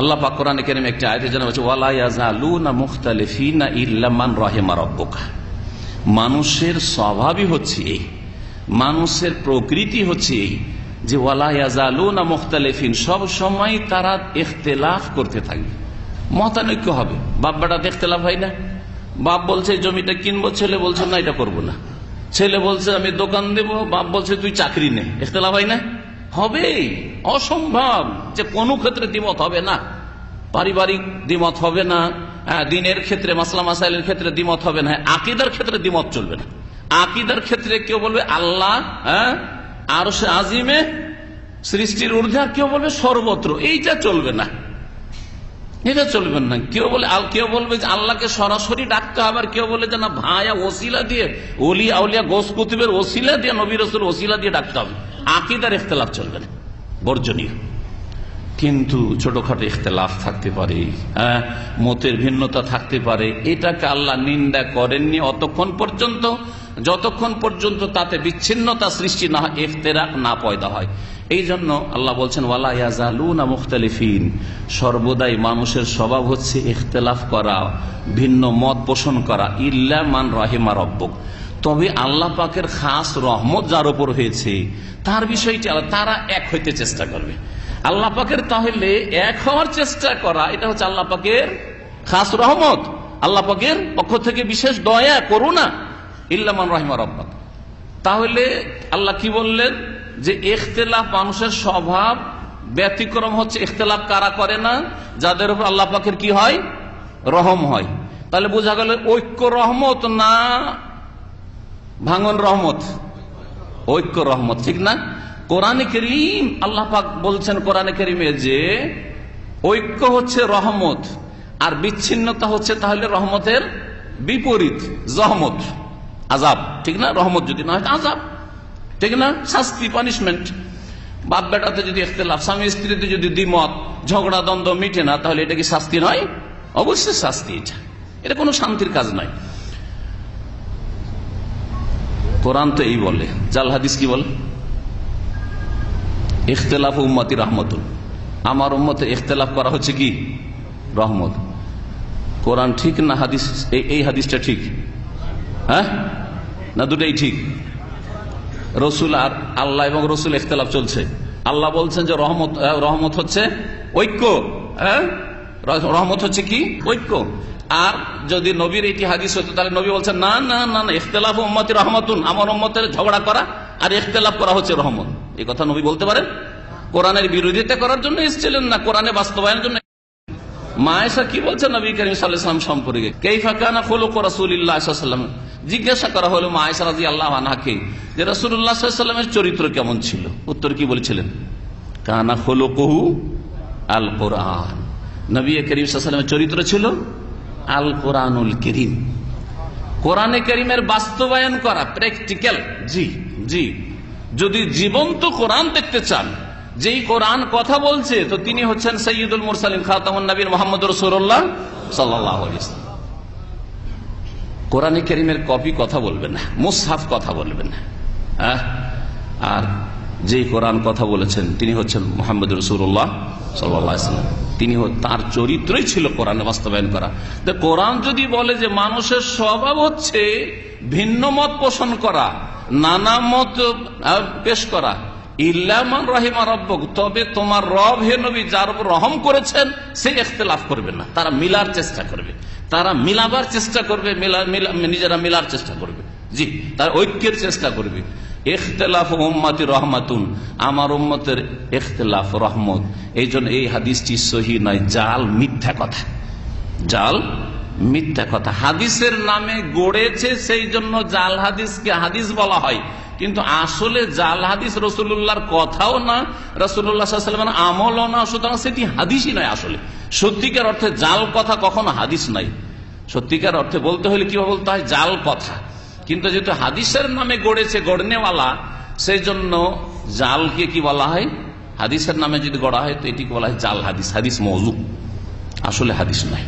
আল্লাহ পাক কোরআনে একটি রাব্বুকা। মানুষের স্বভাবই হচ্ছে এই। মানুষের প্রকৃতি হচ্ছে এই যে, ওয়ালা সব সময় তারা ইখতিলাফ করতে থাকবে। মতানৈক্য হবে। বাপ বেটাতে হয় না। বাপ বলছে, জমিটা কিনবো, ছেলে বলছে, না, এটা করব না। ছেলে বলছে, আমি দোকান দেব। বাপ বলছে, তুই চাকরি নে। ইখতিলাফ হয় না? হবে অসম্ভব যে কোনো ক্ষেত্রে দ্বিমত হবে না। পারিবারিক দ্বিমত হবে না হ্যাঁ, দিনের ক্ষেত্রে মাসলা মাসাইলের ক্ষেত্রে দ্বিমত হবে না আকিদার ক্ষেত্রে দ্বিমত চলবে না। আকিদার ক্ষেত্রে কেউ বলবে আল্লাহ হ্যাঁ আর সে আজিমে সৃষ্টির ঊর্ধ্বে কেউ বলবে সর্বত্র। এইটা চলবে না। এটা চলবে না। কেউ বলে কেউ বলবে যে আল্লাহকে সরাসরি ডাকতে হবে আর কেউ বলে যে না ভায়া ওসিলা দিয়ে ওলি আউলিয়া গোস কুতুবের ওসিলা দিয়ে নবী রসুল ওসিলা দিয়ে ডাকতে হবে। আকিদার ইখতলাফ চলবে না, বর্জনীয়। কিন্তু ছোটখাটো ইখতলাফ থাকতে পারে হ্যাঁ মতের ভিন্নতা থাকতে পারে, এটাকে আল্লাহ নিন্দা করেননি অতক্ষণ পর্যন্ত, যতক্ষণ পর্যন্ত তাতে বিচ্ছিন্নতা সৃষ্টি না হয় ইফতেরাক না পয়দা হয়। এই জন্য আল্লাহ বলছেন, ওয়ালা মুখতালিফিন। সর্বদাই মানুষের স্বভাব হচ্ছে ইখতলাফ করা, ভিন্ন মত পোষণ করা, ইল্লা মান রাহিমা রব্বক। তবে আল্লাহ পাকের খাস রহমত যার উপর হয়েছে, তার বিষয়টি। তারা এক হইতে চেষ্টা করবে। আল্লাহ পাকের তাহলে এক হওয়ার চেষ্টা করা, এটা হচ্ছে আল্লাহ পাকের খাস রহমত। আল্লাহ পাকের পক্ষ থেকে বিশেষ দয়া, করুণা। ইল্লামান রহিমা রব্বাক। তাহলে আল্লাহ কি বললেন যে এখতেলাফ মানুষের স্বভাব ব্যতিক্রম হচ্ছে ইখতলাফ কারা করে না? যাদের উপর আল্লাহ পাকের কি হয়? রহম হয়। তাহলে বোঝা গেল ঐক্য রহমত না ভাঙন রহমত, ঐক্য রহমত, ঠিক না? কোরআনে করিম, আল্লাহ পাক বলছেন কোরআনে করিমে যে, ঐক্য হচ্ছে রহমত, আর বিচ্ছিন্নতা হচ্ছে তাহলে রহমতের বিপরীত, জহমত, আজাব, ঠিক না? রহমত যদি না হয় আজাব, ঠিক না? শাস্তি পানিশমেন্ট বাপ বেটাতে যদি ইখতলাফ, স্বামী স্ত্রীতে যদি দ্বিমত, ঝগড়া, দ্বন্দ্ব মিটে না, তাহলে এটা কি শাস্তি নয়? অবশ্যই শাস্তি এটা। এটা কোনো শান্তির কাজ নয়। কোরআন তো এই বলে। জাল হাদিস কি বলে? ইখতলাফ উম্মতি রহমতুল। আমার উম্মতে ইখতলাফ করা হচ্ছে কি? রহমত। কোরআন ঠিক না হাদিস? এই- হাদিসটা ঠিক? হ্যাঁ? না দুটাই ঠিক? রসুল আর আল্লাহ এবং রসুল ইখতলাফ চলছে। আল্লাহ বলছেন যে রহমত রহমত হচ্ছে ঐক্য। হ্যাঁ? রহমত হচ্ছে কি? ঐক্য। আর যদি নবীর এটি হাদিস হতো, তাহলে নবী বলছেন, না না না না, ইখতলাফ উম্মতি রহমতুন, আমার উম্মতের ঝগড়া করা আর ইখতলাফ করা হচ্ছে রহমত। এই কথা নবী বলতে পারেন। কোরআনের বিরোধিতা করার জন্য এসেছিলেন না, কোরআনে বাস্তবায়নের জন্য? মায়েশা কি বলছে নবী করিম সাল্লাম সম্পর্কে? কেইফা কানা খোলক রাসুল্লাহাম জিজ্ঞাসা করা হলো মায়েশা রাজি আল্লাহ আনহাকে যে রসুল্লাহামের চরিত্র কেমন ছিল? উত্তর কি বলেছিলেন? কানা খোলকহু আল কোরআন নবী করিম সাল্লামের চরিত্র ছিল আল কোরআনুল করিম। কোরআনে করিমের বাস্তবায়ন করা, প্র্যাকটিক্যাল, জি জি। যদি জীবন্ত কোরআন দেখতে চান, যেই কোরআন কথা বলছে, তো তিনি হচ্ছেন সৈয়দুল মুরসালিম খাতামুন নবীর মোহাম্মদ রসুল্লাহ সাল্লাহ কোরআনে করিমের কপি কথা বলবেন না, মুসহাফ কথা বলবেন না। আর যেই কোরআন কথা বলেছেন, তিনি হচ্ছেন মোহাম্মদ রসুল্লাহ সাল্লাম তিনি তার চরিত্রই ছিল কোরআনে বাস্তবায়ন করা। কোরআন যদি বলে যে মানুষের স্বভাব হচ্ছে ভিন্ন মত পোষণ করা, নানা মত পেশ করা ইল্লামান রহিমা রব্বক, তবে তোমার রব হে নবী যার উপর রহম করেছেন, সে ইখতলাফ করবে না। তারা মিলার চেষ্টা করবে। তারা মিলাবার চেষ্টা করবে নিজেরা মিলার চেষ্টা করবে। জি, তার ঐক্যের চেষ্টা করবে। ইখতলাফ উম্মাতি রহমাতুন। আমার উম্মতের ইখতলাফ রহমত। এই জন্য এই হাদিসটি সহি নয়, জাল মিথ্যা কথা। জাল মিথ্যা কথা। হাদিসের নামে গড়েছে, সেই জন্য জাল হাদিসকে হাদিস বলা হয়। কিন্তু আসলে জাল হাদিস রসুল্লাহর কথাও না রসুল্লাহামের আমলও না, সুতরাং সেটি হাদিসই নয় আসলে। সত্যিকার অর্থে জাল কথা কখনো হাদিস নাই। সত্যিকার অর্থে বলতে হলে কীভাবে বলতে হয়? জাল কথা। কিন্তু যেহেতু হাদিসের নামে গড়েছে গড়নেওয়ালা সেই জন্য জালকে কি বলা হয়? হাদিসের নামে যদি গড়া হয়, তো এটিকে বলা হয় জাল হাদিস হাদিস মজু আসলে হাদিস নয়।